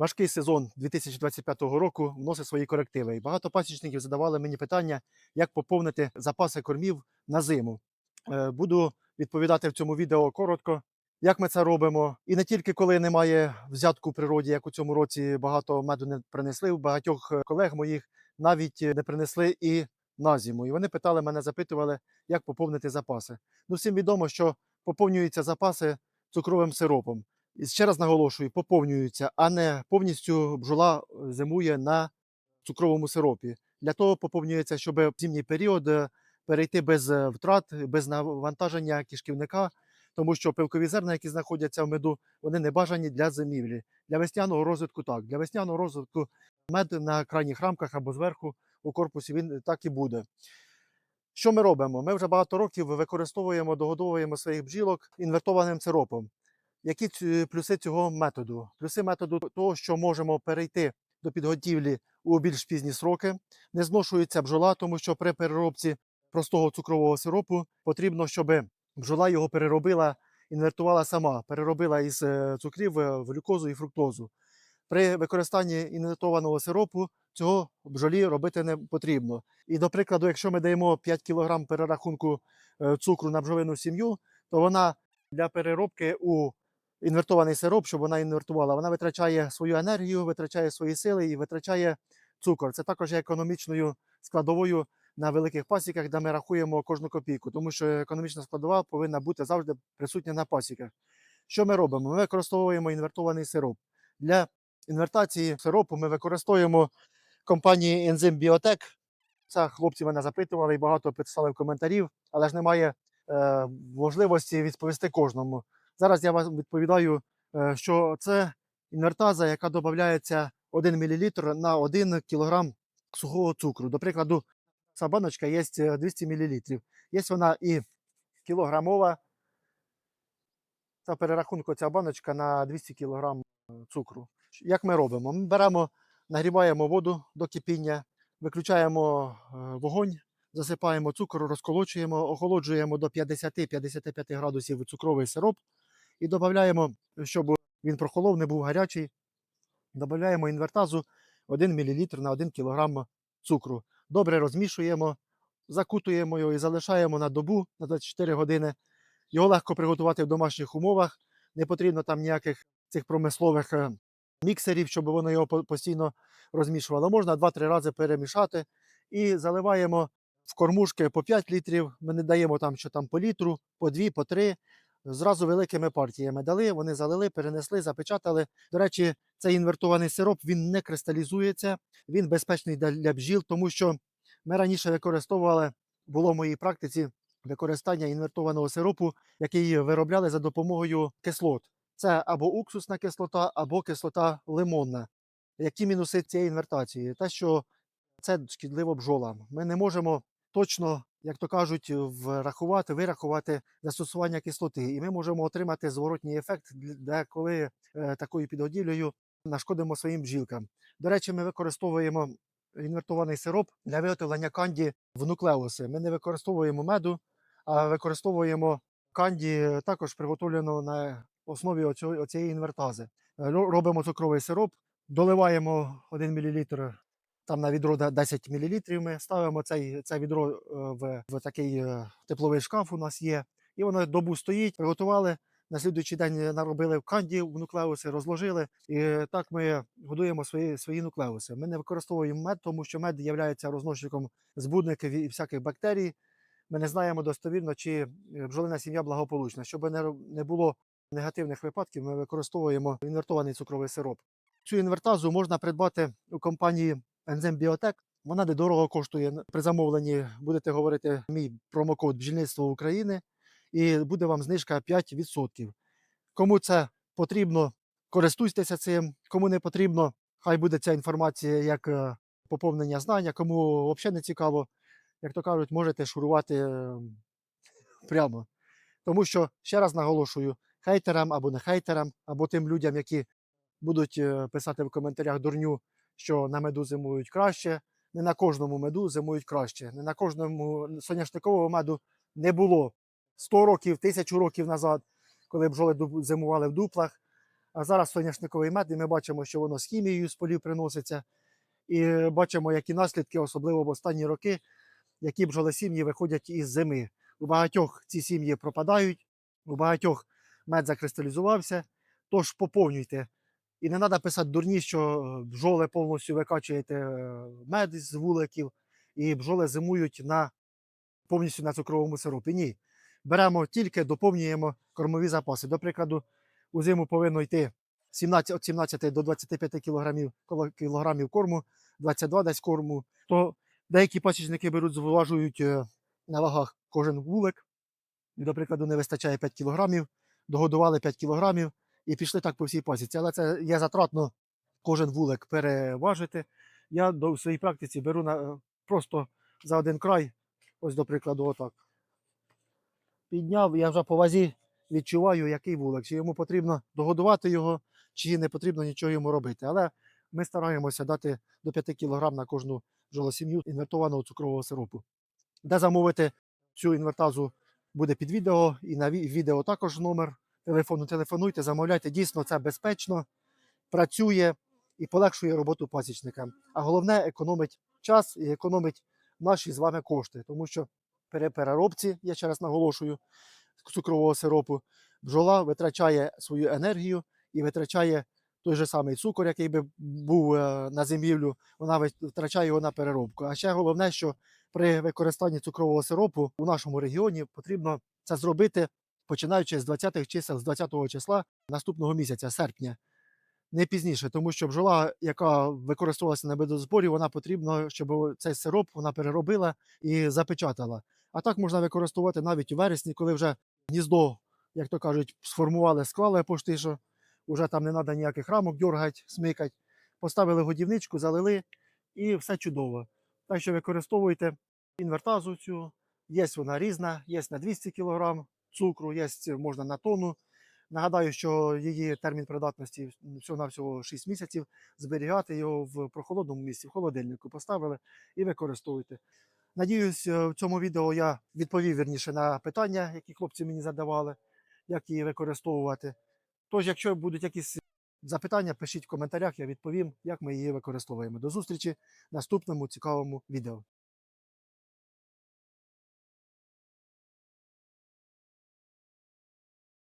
Важкий сезон 2025 року вносить свої корективи. І багато пасічників задавали мені питання, як поповнити запаси кормів на зиму. Е, Буду відповідати в цьому відео коротко, як ми це робимо. І не тільки коли немає взятку в природі, як у цьому році багато меду не принесли. У багатьох колег моїх навіть не принесли і на зиму. І вони питали мене, запитували, як поповнити запаси. Ну, всім відомо, що поповнюються запаси цукровим сиропом. І ще раз наголошую, поповнюються, а не повністю бджола е, зимує на цукровому сиропі. Для того поповнюється, щоб в зимній період е, перейти без е, втрат, без навантаження кишківника, тому що пилкові зерна, які знаходяться в меду, вони не бажані для зимівлі. Для весняного розвитку так. Для весняного розвитку мед на крайніх рамках або зверху у корпусі він так і буде. Що ми робимо? Ми вже багато років використовуємо, догодовуємо своїх бджілок інвертованим сиропом. Які плюси цього методу? Плюси методу того, що можемо перейти до підготівлі у більш пізні сроки, не зношується бджола, тому що при переробці простого цукрового сиропу потрібно, щоб бджола його переробила, інвертувала сама, переробила із е, цукрів е, в глюкозу і фруктозу. При використанні інвертованого сиропу цього бджолі робити не потрібно. І, до прикладу, якщо ми даємо 5 кг перерахунку е, цукру на бджолину сім'ю, то вона для переробки у інвертований сироп, щоб вона інвертувала, вона витрачає свою енергію, витрачає свої сили і витрачає цукор. Це також є економічною складовою на великих пасіках, де ми рахуємо кожну копійку, тому що економічна складова повинна бути завжди присутня на пасіках. Що ми робимо? Ми використовуємо інвертований сироп. Для інвертації сиропу ми використовуємо компанії Ензим Біотек. Це хлопці мене запитували і багато писали в коментарів, але ж немає е, можливості відповісти кожному. Зараз я вам відповідаю, е, що це інвертаза, яка додається 1 мл на 1 кг сухого цукру. До прикладу, ця баночка є 200 мл. Є вона і кілограмова. Це перерахунку ця баночка на 200 кг цукру. Як ми робимо? Ми беремо, нагріваємо воду до кипіння, виключаємо е, вогонь, засипаємо цукор, розколочуємо, охолоджуємо до 50-55 градусів цукровий сироп і додаємо, щоб він прохолов, не був гарячий. Додаємо інвертазу 1 мл на 1 кг цукру. Добре розмішуємо, закутуємо його і залишаємо на добу на 24 години. Його легко приготувати в домашніх умовах. Не потрібно там ніяких цих промислових е, міксерів, щоб воно його постійно розмішувало. Можна 2-3 рази перемішати і заливаємо в кормушки по 5 літрів. Ми не даємо там, що там по літру, по 2, по 3. Зразу великими партіями дали, вони залили, перенесли, запечатали. До речі, цей інвертований сироп він не кристалізується, він безпечний для, бджіл, тому що ми раніше використовували, було в моїй практиці використання інвертованого сиропу, який виробляли за допомогою кислот. Це або уксусна кислота, або кислота лимонна. Які мінуси цієї інвертації? Те, що це шкідливо бджолам. Ми не можемо точно, як то кажуть, врахувати, вирахувати застосування кислоти. І ми можемо отримати зворотній ефект, де коли е, такою підгодівлею нашкодимо своїм бджілкам. До речі, ми використовуємо інвертований сироп для виготовлення канді в нуклеуси. Ми не використовуємо меду, а використовуємо канді також приготовлену на основі оцієї інвертази. Е, Робимо цукровий сироп, доливаємо 1 мл там на відро 10 мл. Ми ставимо цей, це відро е, в, в такий е, тепловий шкаф у нас є. І воно добу стоїть, приготували. На слідуючий день наробили в канді в нуклеуси, розложили. І так ми годуємо свої, свої нуклеуси. Ми не використовуємо мед, тому що мед є розносчиком збудників і всяких бактерій. Ми не знаємо достовірно, чи е, бджолина сім'я благополучна. Щоб не, не було негативних випадків, ми використовуємо інвертований цукровий сироп. Цю інвертазу можна придбати у компанії Ензем Біотек. Вона недорого коштує. При замовленні будете говорити мій промокод бджільництво України і буде вам знижка 5%. Кому це потрібно, користуйтеся цим. Кому не потрібно, хай буде ця інформація як е, поповнення знання. Кому взагалі не цікаво, як то кажуть, можете шурувати е, прямо. Тому що, ще раз наголошую, хейтерам або не хейтерам, або тим людям, які будуть е, писати в коментарях дурню, що на меду зимують краще. Не на кожному меду зимують краще. Не на кожному соняшникового меду не було 100 років, 1000 років назад, коли бджоли зимували в дуплах. А зараз соняшниковий мед, і ми бачимо, що воно з хімією з полів приноситься. І бачимо, які наслідки, особливо в останні роки, які бджолосім'ї виходять із зими. У багатьох ці сім'ї пропадають, у багатьох мед закристалізувався. Тож поповнюйте. І не треба писати дурні, що бджоли повністю викачуєте е, мед з вуликів, і бджоли зимують на, повністю на цукровому сиропі. Ні. Беремо тільки, доповнюємо кормові запаси. До прикладу, у зиму повинно йти 17, від 17 до 25 кілограмів, кілограмів корму, 22 десь корму. То деякі пасічники беруть, зважують е, на вагах кожен вулик. До прикладу, не вистачає 5 кілограмів, догодували 5 кілограмів і пішли так по всій пасіці. Але це є затратно кожен вулик переважити. Я до своїй практиці беру на, е, просто за один край, ось до прикладу, отак. Підняв, я вже по вазі відчуваю, який вулик, чи йому потрібно догодувати його, чи не потрібно нічого йому робити. Але ми стараємося дати до 5 кг на кожну бджолосім'ю інвертованого цукрового сиропу. Де замовити цю інвертазу буде під відео, і на відео також номер телефону. Телефонуйте, замовляйте. Дійсно, це безпечно, працює і полегшує роботу пасічникам. А головне, економить час і економить наші з вами кошти, тому що при переробці, я ще раз наголошую, цукрового сиропу, бджола витрачає свою енергію і витрачає той же самий цукор, який би був е, на зимівлю, вона витрачає його на переробку. А ще головне, що при використанні цукрового сиропу у нашому регіоні потрібно це зробити починаючи з 20-х чисел, з 20-го числа наступного місяця, серпня. Не пізніше, тому що бджола, яка використовувалася на медозборі, вона потрібно, щоб цей сироп вона переробила і запечатала. А так можна використовувати навіть у вересні, коли вже гніздо, як то кажуть, сформували, склали пошти, що вже там не треба ніяких рамок дергати, смикати. Поставили годівничку, залили і все чудово. Так що використовуйте інвертазу цю. Є вона різна, є на 200 кг цукру, є можна на тонну. Нагадаю, що її термін придатності всього-навсього 6 місяців. Зберігати його в прохолодному місці, в холодильнику поставили і використовуйте. Надіюсь, е, в цьому відео я відповів вірніше на питання, які хлопці мені задавали, як її використовувати. Тож, якщо будуть якісь запитання, пишіть в коментарях, я відповім, як ми її використовуємо. До зустрічі в наступному цікавому відео.